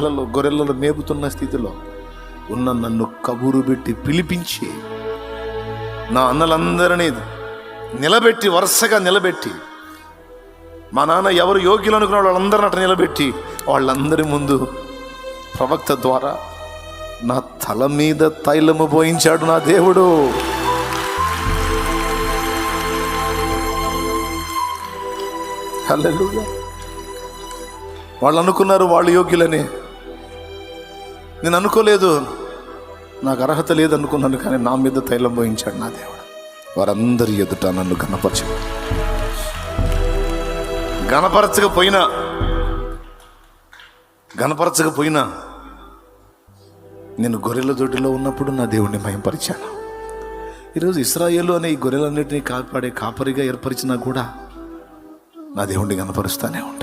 గొర్రెలలో గొర్రెలను మేపుతున్న స్థితిలో ఉన్న నన్ను కబురు పెట్టి పిలిపించి నా అన్నలందరినీ నిలబెట్టి వరుసగా నిలబెట్టి మా నాన్న ఎవరు యోగ్యులు అనుకున్న వాళ్ళందరిని అట్లా నిలబెట్టి వాళ్ళందరి ముందు ప్రవక్త ద్వారా నా తల మీద తైలము పోయించాడు నా దేవుడు. వాళ్ళు అనుకున్నారు వాళ్ళు యోగ్యులని. నేను అనుకోలేదు. నాకు అర్హత లేదు అనుకున్నాను కానీ నా మీద తైలం పోయించాడు నా దేవుడు. వారందరి ఎదుట నన్ను గణపరచు గణపరచకపోయినా గణపరచకపోయినా నేను గొర్రెల దొడ్డిలో ఉన్నప్పుడు నా దేవుడిని భయంపరిచాను ఈరోజు ఇస్రాయేల్ అనే ఈ గొర్రెలన్నింటినీ కాపాడే కాపరిగా ఏర్పరిచినా కూడా నా దేవుణ్ణి గణపరుస్తానే ఉంటాను